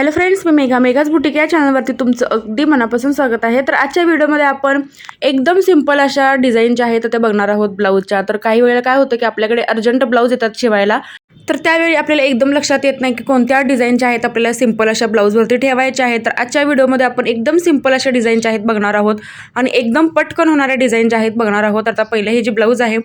Hello friends मी Megha. मेघाच boutique या चॅनलवरती तुमचं अगदी मनापासून स्वागत आहे. तर आजच्या व्हिडिओमध्ये आपण एकदम सिंपल अशा डिझाईन ज्या आहेत त्या बघणार आहोत ब्लाऊजच्या तर काही वेळेला काय होतं की आपल्याकडे अर्जंट ब्लाऊज येतात शिवायला. तर त्यावेळी आपल्याला एकदम लक्षात येत नाही की कोणत्या डिझाईनच्या आहेत आपल्याला सिंपल अशा ब्लाऊजवरती ठेवायच्या आहेत. तर आजच्या व्हिडिओमध्ये आपण एकदम सिंपल अशा डिझाईनच्या आहेत बघणार आहोत. आणि एकदम पटकन होणाऱ्या डिझाईन ज्या आहेत बघणार आहोत. आता पहिले हे जे ब्लाऊज आहे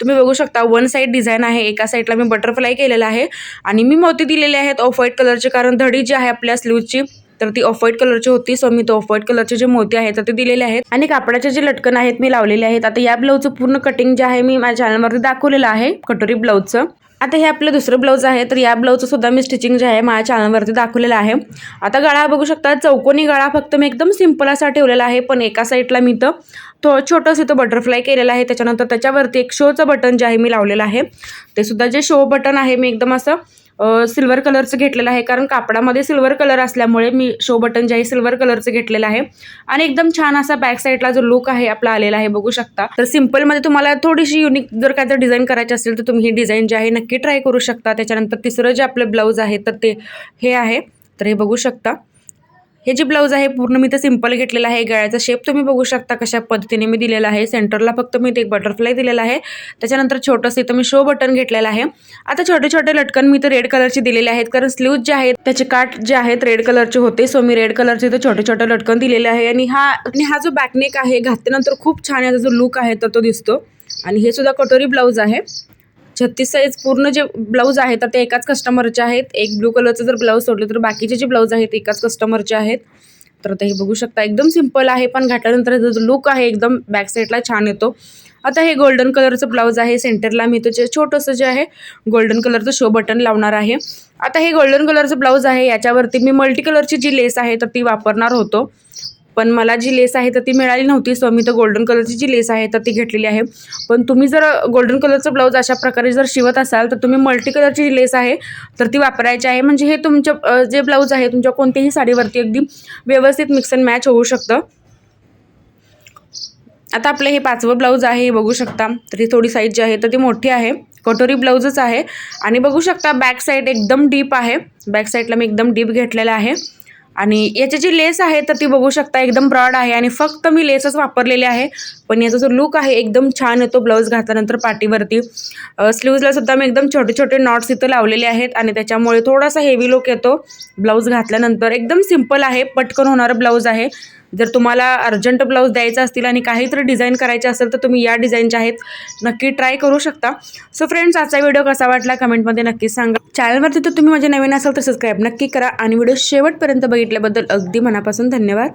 तुम्ही बघू शकता वन साईड डिझाईन आहे एका साईडला मी बटरफ्लाय केलेला आहे. आणि मी मोती दिलेले आहेत ऑफ व्हाईट कलरचे कारण धडी जी आहे आपल्या स्लीवची तर ती ऑफ व्हाईट कलरची होती. सो मी तो ऑफ व्हाईट कलरचे जे मोती आहेत तर ते दिलेले आहेत. आणि कापडाचे जे लटकन आहेत मी लावलेले आहेत. आता या ब्लाऊजचं पूर्ण कटिंग जे आहे मी माझ्या चॅनलवरती दाखवलेलं आहे कटोरी ब्लाऊजचं आता हे आपलं दुसरं ब्लाऊज आहे तर या ब्लाऊजचं सुद्धा मी स्टिचिंग जे आहे माझ्या चॅनलवरती दाखवलेलं आहे. आता गळा बघू शकता चौकोनी गळा फक्त मी एकदम सिंपल असा ठेवलेला आहे पण एका साईडला मी तर तो छोटंसं इथं बटरफ्लाय केलेलं आहे. त्याच्यानंतर त्याच्यावरती एक शोचं बटन जे आहे मी लावलेलं आहे. ते सुद्धा जे शो बटन आहे मी एकदम असं सिल्वर कलरचं घेतलेलं आहे. कारण कापडामध्ये सिल्वर कलर असल्यामुळे मी शो बटन जे आहे सिल्वर कलरचं घेतलेलं आहे. आणि एकदम छान असा बॅक साईडला जो लुक आहे आपला आलेला आहे बघू शकता. तर सिम्पलमध्ये तुम्हाला थोडीशी युनिक जर काय जर डिझाईन करायची असेल तर तुम्ही ही डिझाईन जे आहे नक्की ट्राय करू शकता. त्याच्यानंतर तिसरं जे आपलं ब्लाऊज आहे तर ते हे आहे. तर हे बघू शकता. हे जे ब्लाऊज आहे पूर्ण मी तर सिंपल घेतलेलं आहे. गळ्याचा शेप तुम्ही बघू शकता कशा पद्धतीने मी दिलेला आहे. सेंटरला फक्त मी ते एक बटरफ्लाय दिलेला आहे. त्याच्यानंतर छोटंसं इथं मी शो बटन घेतलेलं आहे. आता छोटे छोटे लटकन मी तर रेड कलरचे दिलेले आहेत. कारण स्लीव्ज जे आहेत त्याचे काठ जे आहेत रेड कलरचे होते. सो मी रेड कलरचे इथं छोटे छोटे लटकन दिलेले आहे. आणि हा आणि हा जो बॅकनेक आहे घातल्यानंतर खूप छान याचा जो लुक आहे तर तो दिसतो. आणि हे सुद्धा कटोरी ब्लाऊज आहे. छत्तीस साईज पूर्ण जे ब्लाऊज आहेत तर ते एकाच कस्टमरचे आहेत. एक ब्लू कलरचं जर ब्लाऊज सोडलं तर बाकीचे जे ब्लाऊज आहेत एकाच कस्टमरचे आहेत. तर आता हे बघू शकता एकदम सिंपल आहे पण घातल्यानंतर जो लुक आहे एकदम बॅक साईडला छान येतो. आता हे गोल्डन कलरचं ब्लाऊज आहे सेंटरला मी जे छोटंसं जे आहे गोल्डन कलरचं शो बटन लावणार आहे. आता हे गोल्डन कलरचं ब्लाऊज आहे याच्यावरती मी मल्टी कलरची जी लेस आहे तर ती वापरणार होतो. पण मला जी लेस आहे तर ती मिळाली नव्हती. सो मी तर गोल्डन कलरची जी लेस आहे तर ती घेतलेली आहे. पण तुम्ही जर गोल्डन कलरचं ब्लाऊज अशा प्रकारे जर शिवत असाल तर तुम्ही मल्टी कलरची जी लेस आहे तर ती वापरायची आहे. म्हणजे हे तुमच्या जे ब्लाऊज आहे तुमच्या कोणत्याही साडीवरती अगदी व्यवस्थित मिक्स अँड मॅच होऊ शकतं. आता आपलं हे पाचवं ब्लाऊज आहे हे बघू शकता. तर ही थोडी साईज जी आहे तर ती मोठी आहे. कटोरी ब्लाऊजच आहे. आणि बघू शकता बॅक साईड एकदम डीप आहे. बॅक साईडला मी एकदम डीप घेतलेला आहे. आणि याची जी लेस आहे तर ती बघू शकता एकदम ब्रॉड आहे आणि फक्त मी लेसच वापरलेली आहे. पण याचा जो लुक आहे एकदम छान येतो ब्लाऊज घातल्यानंतर पाठीवरती. स्लीव्जला सुद्धा मी एकदम छोटे छोटे नॉट्स इथं लावलेले आहेत आणि त्याच्यामुळे थोडासा हेवी लुक येतो. ब्लाऊज घातल्यानंतर एकदम सिंपल आहे पटकन होणारं ब्लाऊज आहे. जर तुम्हाला अर्जंट ब्लाऊज द्यायचा असतील आणि काहीतरी डिझाईन करायचे असेल तर तुम्ही या डिझाईनच्या आहेत नक्की ट्राय करू शकता. सो फ्रेंड्स आजचा व्हिडिओ कसा वाटला कमेंटमध्ये नक्की सांगा. चॅनलवरती तर तुम्ही माझे नवीन असाल तर सबस्क्राईब नक्की करा आणि व्हिडिओ शेवटपर्यंत बघितल्याबद्दल अगदी मनापासून धन्यवाद.